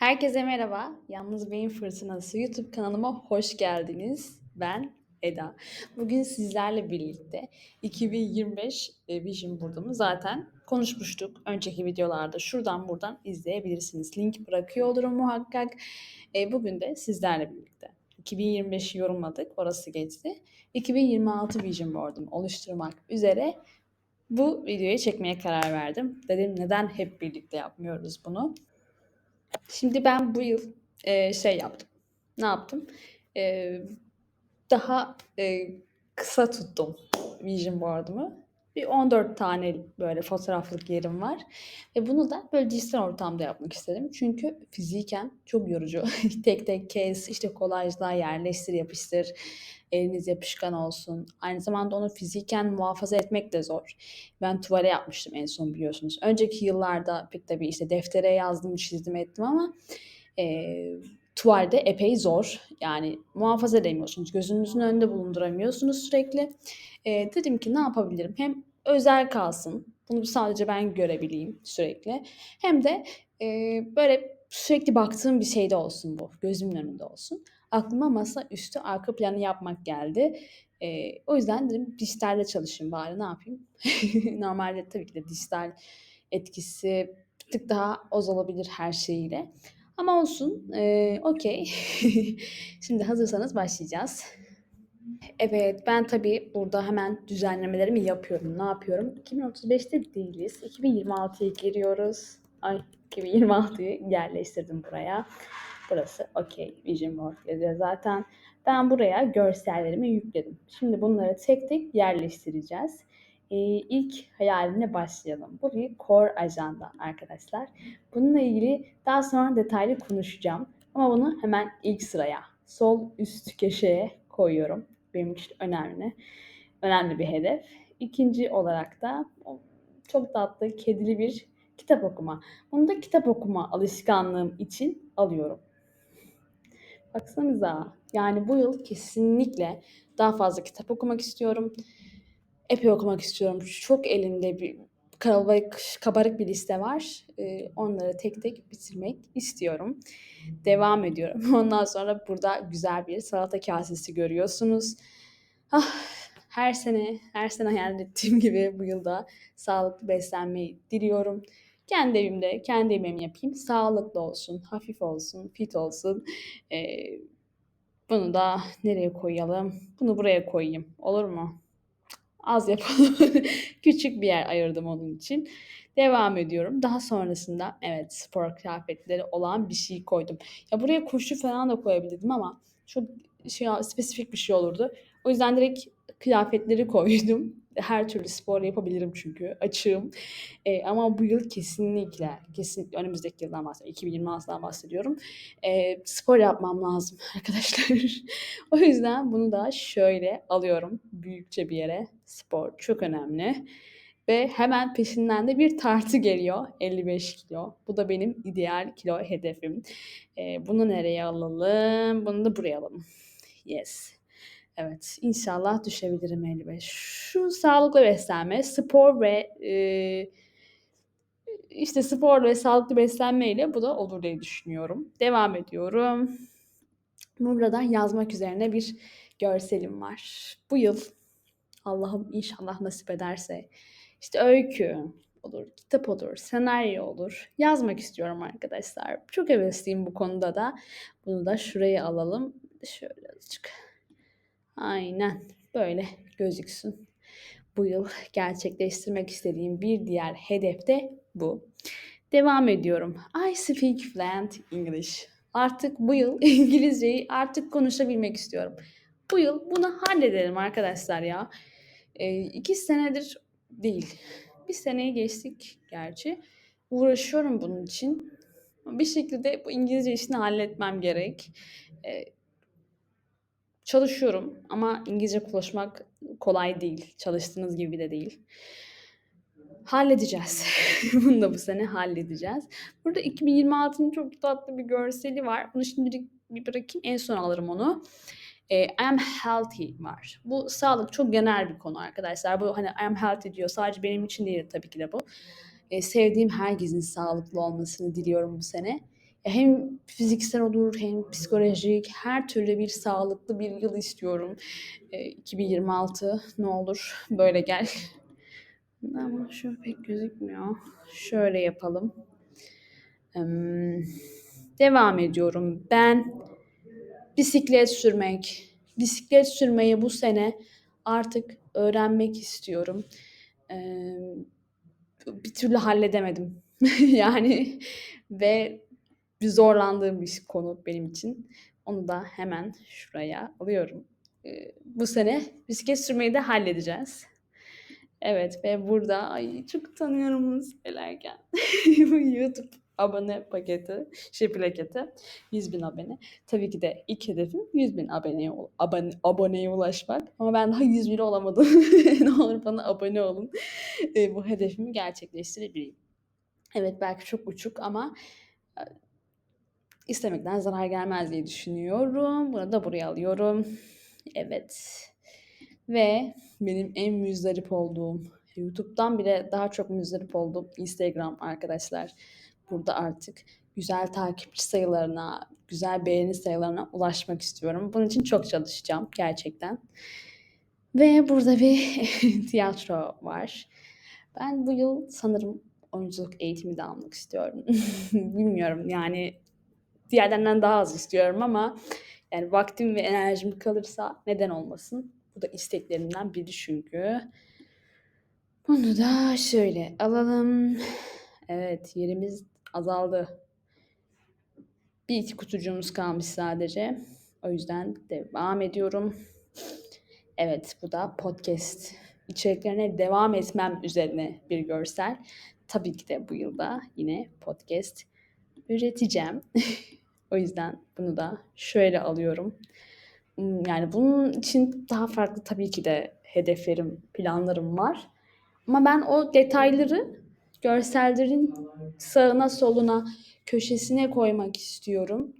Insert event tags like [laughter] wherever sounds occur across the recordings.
Herkese merhaba. Yalnız Beyin Fırtınası YouTube kanalıma hoş geldiniz. Ben Eda. Bugün sizlerle birlikte 2025 e, Vision Board'umu zaten konuşmuştuk önceki videolarda. Şuradan buradan izleyebilirsiniz. Link bırakıyor olurum muhakkak. E, bugün de sizlerle birlikte. 2025'i yorumladık. Orası geçti. 2026 Vision Board'umu oluşturmak üzere bu videoyu çekmeye karar verdim. Dedim neden hep birlikte yapmıyoruz bunu? Şimdi ben bu yıl e, şey yaptım. Ne yaptım? E, daha e, kısa tuttum vision board'umu. Bir 14 tane böyle fotoğraflık yerim var. Ve bunu da böyle dijital ortamda yapmak istedim. Çünkü fiziken çok yorucu. [laughs] tek tek kes, işte kolajla yerleştir, yapıştır. Eliniz yapışkan olsun. Aynı zamanda onu fiziken muhafaza etmek de zor. Ben tuvale yapmıştım en son biliyorsunuz. Önceki yıllarda pek tabii işte deftere yazdım, çizdim ettim ama e, tuvalde epey zor. Yani muhafaza edemiyorsunuz. Gözünüzün önünde bulunduramıyorsunuz sürekli. E, dedim ki ne yapabilirim? Hem özel kalsın. Bunu sadece ben görebileyim sürekli. Hem de e, böyle sürekli baktığım bir şeyde olsun bu. Gözümün önünde olsun. Aklıma masa üstü arka planı yapmak geldi. E, o yüzden dedim dijitalde çalışayım bari ne yapayım. [laughs] Normalde tabii ki de dijital etkisi bir tık daha az olabilir her şeyiyle. Ama olsun. E, Okey. [laughs] Şimdi hazırsanız başlayacağız. Evet, ben tabii burada hemen düzenlemelerimi yapıyorum. Ne yapıyorum? 2035'te değiliz. 2026'ya giriyoruz. Ay, 2026'yı yerleştirdim buraya. Burası okey. Vision Board yazıyor zaten. Ben buraya görsellerimi yükledim. Şimdi bunları tek tek yerleştireceğiz. Ee, ilk hayaline başlayalım. Bu bir core ajanda arkadaşlar. Bununla ilgili daha sonra detaylı konuşacağım. Ama bunu hemen ilk sıraya, sol üst köşeye koyuyorum. Benim için önemli. Önemli bir hedef. İkinci olarak da çok tatlı kedili bir kitap okuma. Bunu da kitap okuma alışkanlığım için alıyorum. Baksanıza yani bu yıl kesinlikle daha fazla kitap okumak istiyorum. Epey okumak istiyorum. Çok elimde bir kabarık, kabarık bir liste var. Ee, onları tek tek bitirmek istiyorum. Devam ediyorum. [laughs] Ondan sonra burada güzel bir salata kasesi görüyorsunuz. Ah, her sene, her sene hayal ettiğim [laughs] gibi bu yılda sağlıklı beslenmeyi diliyorum. Kendi evimde, kendi yemeğimi yapayım. Sağlıklı olsun, hafif olsun, fit olsun. Ee, bunu da nereye koyalım? Bunu buraya koyayım. Olur mu? Az yapalım. [laughs] Küçük bir yer ayırdım onun için. Devam ediyorum. Daha sonrasında evet spor kıyafetleri olan bir şey koydum. Ya buraya koşu falan da koyabilirdim ama çok şey spesifik bir şey olurdu. O yüzden direkt kıyafetleri [laughs] koydum. Her türlü spor yapabilirim çünkü. Açığım. E, ama bu yıl kesinlikle, kesinlikle önümüzdeki yıldan bahsediyorum. 2026'dan bahsediyorum. E, spor yapmam lazım [laughs] arkadaşlar. o yüzden bunu da şöyle alıyorum. Büyükçe bir yere. Spor çok önemli. Ve hemen peşinden de bir tartı geliyor. 55 kilo. Bu da benim ideal kilo hedefim. E, bunu nereye alalım? Bunu da buraya alalım. Yes. Evet, inşallah düşebilirim 55. Şu sağlıklı beslenme, spor ve e, işte spor ve sağlıklı beslenmeyle bu da olur diye düşünüyorum. Devam ediyorum. Buradan yazmak üzerine bir görselim var. Bu yıl Allah'ım inşallah nasip ederse işte öykü olur, kitap olur, senaryo olur. Yazmak istiyorum arkadaşlar. Çok hevesliyim bu konuda da. Bunu da şuraya alalım. Şöyle azıcık. Aynen böyle gözüksün. Bu yıl gerçekleştirmek istediğim bir diğer hedef de bu. Devam ediyorum. I speak fluent English. Artık bu yıl [laughs] İngilizceyi artık konuşabilmek istiyorum. Bu yıl bunu halledelim arkadaşlar ya. E, iki senedir değil. Bir seneyi geçtik gerçi. Uğraşıyorum bunun için. Bir şekilde bu İngilizce işini halletmem gerek. E, Çalışıyorum ama İngilizce konuşmak kolay değil. Çalıştığınız gibi de değil. Halledeceğiz. [laughs] Bunu da bu sene halledeceğiz. Burada 2026'nın çok tatlı bir görseli var. Bunu şimdilik bir bırakayım. En son alırım onu. E, I am healthy var. Bu sağlık çok genel bir konu arkadaşlar. Bu hani I am healthy diyor. Sadece benim için değil tabii ki de bu. E, sevdiğim herkesin sağlıklı olmasını diliyorum bu sene. Hem fiziksel olur hem psikolojik her türlü bir sağlıklı bir yıl istiyorum. E, 2026 ne olur böyle gel. Ama şu pek gözükmüyor. Şöyle yapalım. Em, devam ediyorum. Ben bisiklet sürmek, bisiklet sürmeyi bu sene artık öğrenmek istiyorum. Eee, bir türlü halledemedim. [laughs] yani ve bir zorlandığım bir konu benim için. Onu da hemen şuraya alıyorum. Eee, bu sene bisiklet sürmeyi de halledeceğiz. Evet ve burada ay çok utanıyorum bunu söylerken. [laughs] YouTube abone paketi, şey plaketi 100 bin abone. Tabii ki de ilk hedefim 100 bin aboneye, abone, aboneye ulaşmak. Ama ben daha 100 bin olamadım. [laughs] ne olur bana abone olun. E, bu hedefimi gerçekleştirebileyim. Evet belki çok uçuk ama istemekten zarar gelmez diye düşünüyorum. Bunu da buraya alıyorum. Evet. Ve benim en müzdarip olduğum, YouTube'dan bile daha çok müzdarip olduğum Instagram arkadaşlar. Burada artık güzel takipçi sayılarına, güzel beğeni sayılarına ulaşmak istiyorum. Bunun için çok çalışacağım gerçekten. Ve burada bir [laughs] tiyatro var. Ben bu yıl sanırım oyunculuk eğitimi de almak istiyorum. [laughs] Bilmiyorum yani diğerlerinden daha az istiyorum ama yani vaktim ve enerjim kalırsa neden olmasın? Bu da isteklerimden biri çünkü. Bunu da şöyle alalım. Evet yerimiz azaldı. Bir iki kutucuğumuz kalmış sadece. O yüzden devam ediyorum. Evet bu da podcast içeriklerine devam etmem üzerine bir görsel. Tabii ki de bu yılda yine podcast üreteceğim. [laughs] o yüzden bunu da şöyle alıyorum. Yani bunun için daha farklı tabii ki de hedeflerim, planlarım var. Ama ben o detayları görsellerin sağına soluna köşesine koymak istiyorum.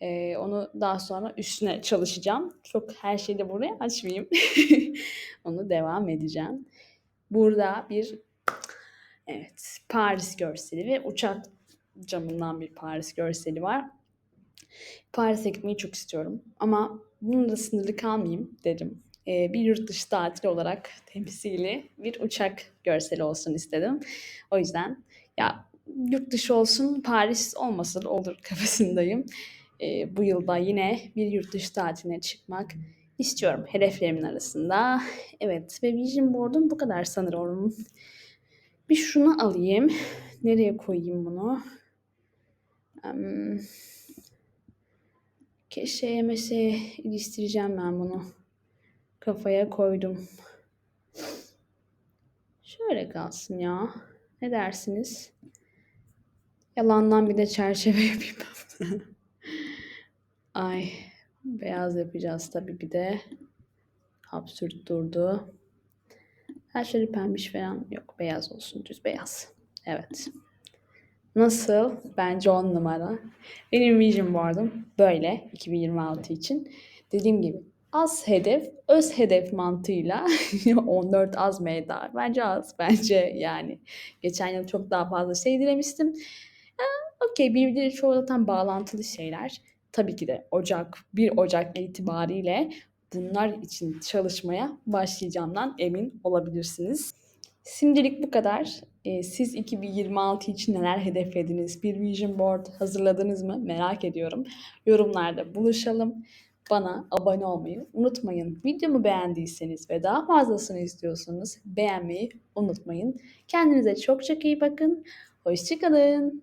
Ee, onu daha sonra üstüne çalışacağım. Çok her şeyi de buraya açmayayım. [laughs] onu devam edeceğim. Burada bir evet Paris görseli ve uçak camından bir Paris görseli var. Paris'e gitmeyi çok istiyorum. Ama bununla sınırlı kalmayayım dedim. Ee, bir yurt dışı tatili olarak temsili bir uçak görseli olsun istedim. O yüzden ya yurt dışı olsun Paris olmasın olur [laughs] kafasındayım. Ee, bu yılda yine bir yurt dışı tatiline çıkmak istiyorum hedeflerimin arasında. Evet ve Vision Board'um bu kadar sanırım. Bir şunu alayım. Nereye koyayım bunu? Um, Keşeye meşeye iliştireceğim ben bunu. Kafaya koydum. Şöyle kalsın ya. Ne dersiniz? Yalandan bir de çerçeve [laughs] yapayım. Ay beyaz yapacağız tabii bir de. Absürt durdu. Her şey pembiş falan yok. Beyaz olsun düz beyaz. Evet. Nasıl? Bence on numara. Benim vision board'um böyle 2026 için. Dediğim gibi az hedef, öz hedef mantığıyla [laughs] 14 az eder? Bence az. Bence yani. Geçen yıl çok daha fazla şey dilemiştim. Okey birbirleri çoğu zaten bağlantılı şeyler. Tabii ki de Ocak, 1 Ocak itibariyle bunlar için çalışmaya başlayacağımdan emin olabilirsiniz. Şimdilik bu kadar. Ee, siz 2026 için neler hedeflediniz? Bir vision board hazırladınız mı? Merak ediyorum. Yorumlarda buluşalım. Bana abone olmayı unutmayın. Videomu beğendiyseniz ve daha fazlasını istiyorsanız beğenmeyi unutmayın. Kendinize çok çok iyi bakın. Hoşçakalın.